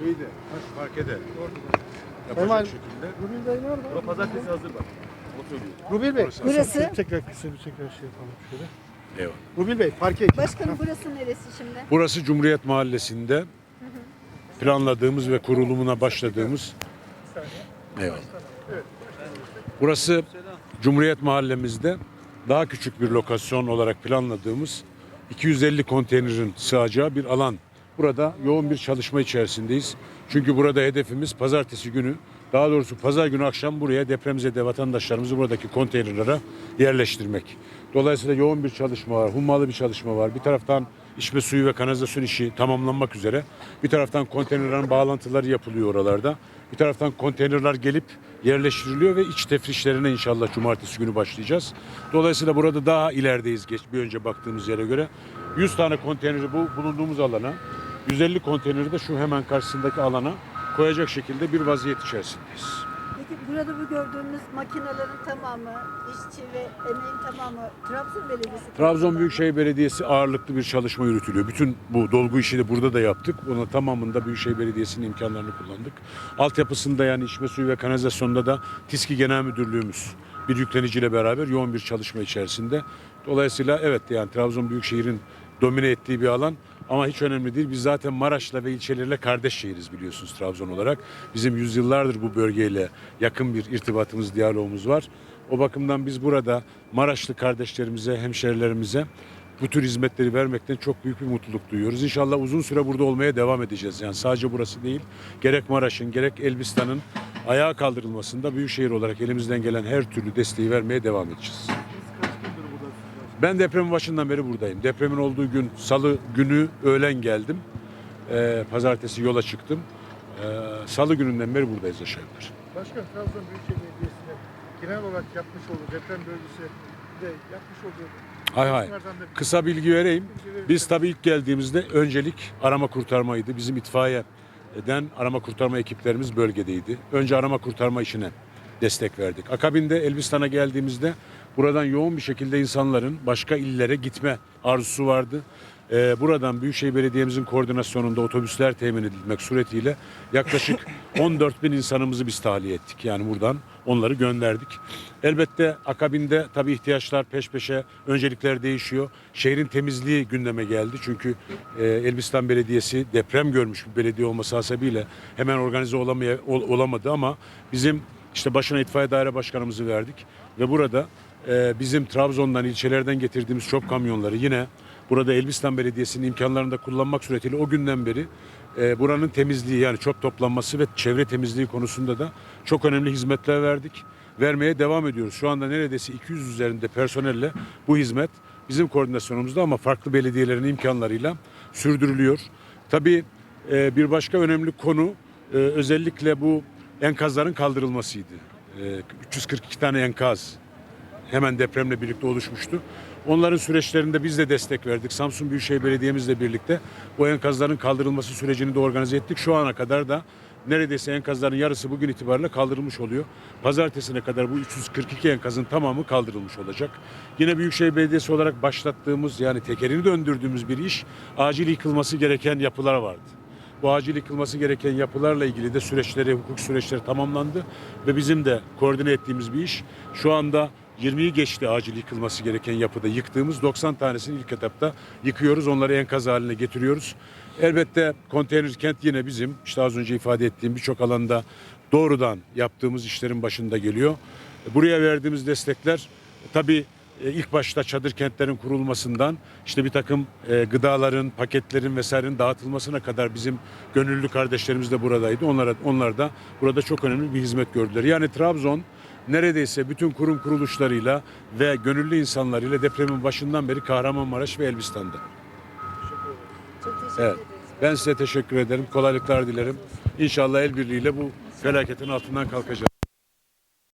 şeyde, parkede. Yapacak şekilde. Rubil Bey nerede? Bura pazartesi hazır bak. O söylüyor. Rubil Bey. Burası? Tekrar tekrar kısa bir tekrar şey yapalım şöyle. Eyvallah. Rubil Bey parke. Başkanım burası neresi şimdi? Burası Cumhuriyet Mahallesi'nde planladığımız ve kurulumuna başladığımız Eyvallah. Burası Cumhuriyet Mahallemizde daha küçük bir lokasyon olarak planladığımız 250 konteynerin sığacağı bir alan. Burada yoğun bir çalışma içerisindeyiz. Çünkü burada hedefimiz pazartesi günü, daha doğrusu pazar günü akşam buraya depremzede vatandaşlarımızı buradaki konteynerlara yerleştirmek. Dolayısıyla yoğun bir çalışma var, hummalı bir çalışma var. Bir taraftan içme suyu ve kanalizasyon işi tamamlanmak üzere. Bir taraftan konteynerlerin bağlantıları yapılıyor oralarda. Bir taraftan konteynerler gelip yerleştiriliyor ve iç tefrişlerine inşallah cumartesi günü başlayacağız. Dolayısıyla burada daha ilerideyiz geç bir önce baktığımız yere göre. 100 tane konteyneri bu bulunduğumuz alana, 150 konteyneri de şu hemen karşısındaki alana koyacak şekilde bir vaziyet içerisindeyiz. Peki burada bu gördüğümüz makinelerin tamamı, işçi ve emeğin tamamı Trabzon Belediyesi. Trabzon Büyükşehir Belediyesi ağırlıklı bir çalışma yürütülüyor. Bütün bu dolgu işi de burada da yaptık. Onun tamamında Büyükşehir Belediyesi'nin imkanlarını kullandık. Altyapısında yani içme suyu ve kanalizasyonda da TİSKİ Genel Müdürlüğümüz bir yükleniciyle beraber yoğun bir çalışma içerisinde. Dolayısıyla evet yani Trabzon Büyükşehir'in domine ettiği bir alan ama hiç önemli değil. Biz zaten Maraş'la ve ilçeleriyle kardeş şehiriz biliyorsunuz Trabzon olarak. Bizim yüzyıllardır bu bölgeyle yakın bir irtibatımız, diyalogumuz var. O bakımdan biz burada Maraşlı kardeşlerimize, hemşerilerimize bu tür hizmetleri vermekten çok büyük bir mutluluk duyuyoruz. İnşallah uzun süre burada olmaya devam edeceğiz. Yani sadece burası değil, gerek Maraş'ın gerek Elbistan'ın ayağa kaldırılmasında büyükşehir olarak elimizden gelen her türlü desteği vermeye devam edeceğiz. Ben depremin başından beri buradayım. Depremin olduğu gün salı günü öğlen geldim. Ee, pazartesi yola çıktım. Ee, salı gününden beri buradayız aşağı yukarı. Başkan Trabzon Büyükşehir Belediyesi'ne genel olarak yapmış olduğu deprem bölgesi de yapmış olduğu Hay hay. Kısa bilgi vereyim. Biz tabii ilk geldiğimizde öncelik arama kurtarmaydı. Bizim itfaiyeden arama kurtarma ekiplerimiz bölgedeydi. Önce arama kurtarma işine destek verdik. Akabinde Elbistan'a geldiğimizde buradan yoğun bir şekilde insanların başka illere gitme arzusu vardı. Ee, buradan Büyükşehir Belediye'mizin koordinasyonunda otobüsler temin edilmek suretiyle yaklaşık 14 bin insanımızı biz tahliye ettik. Yani buradan onları gönderdik. Elbette akabinde tabii ihtiyaçlar peş peşe öncelikler değişiyor. Şehrin temizliği gündeme geldi. Çünkü e, Elbistan Belediyesi deprem görmüş bir belediye olması hasebiyle hemen organize olamaya, ol- olamadı ama bizim işte başına itfaiye daire başkanımızı verdik ve burada e, bizim Trabzon'dan ilçelerden getirdiğimiz çöp kamyonları yine burada Elbistan Belediyesi'nin imkanlarını da kullanmak suretiyle o günden beri e, buranın temizliği yani çöp toplanması ve çevre temizliği konusunda da çok önemli hizmetler verdik. Vermeye devam ediyoruz. Şu anda neredeyse 200 üzerinde personelle bu hizmet bizim koordinasyonumuzda ama farklı belediyelerin imkanlarıyla sürdürülüyor. Tabii e, bir başka önemli konu e, özellikle bu enkazların kaldırılmasıydı. E, 342 tane enkaz hemen depremle birlikte oluşmuştu. Onların süreçlerinde biz de destek verdik. Samsun Büyükşehir Belediye'mizle birlikte bu enkazların kaldırılması sürecini de organize ettik. Şu ana kadar da neredeyse enkazların yarısı bugün itibariyle kaldırılmış oluyor. Pazartesine kadar bu 342 enkazın tamamı kaldırılmış olacak. Yine Büyükşehir Belediyesi olarak başlattığımız yani tekerini döndürdüğümüz bir iş acil yıkılması gereken yapılar vardı. Bu acil yıkılması gereken yapılarla ilgili de süreçleri, hukuk süreçleri tamamlandı ve bizim de koordine ettiğimiz bir iş. Şu anda 20'yi geçti acil yıkılması gereken yapıda yıktığımız 90 tanesini ilk etapta yıkıyoruz. Onları enkaz haline getiriyoruz. Elbette konteyner kent yine bizim işte az önce ifade ettiğim birçok alanda doğrudan yaptığımız işlerin başında geliyor. Buraya verdiğimiz destekler tabii e, ilk başta çadır kentlerin kurulmasından işte bir takım e, gıdaların, paketlerin vesairenin dağıtılmasına kadar bizim gönüllü kardeşlerimiz de buradaydı. Onlara, onlar da burada çok önemli bir hizmet gördüler. Yani Trabzon neredeyse bütün kurum kuruluşlarıyla ve gönüllü insanlarıyla depremin başından beri Kahramanmaraş ve Elbistan'da. Çok teşekkür Evet. ederiz. Ben size teşekkür ederim. Kolaylıklar dilerim. İnşallah el birliğiyle bu felaketin altından kalkacağız.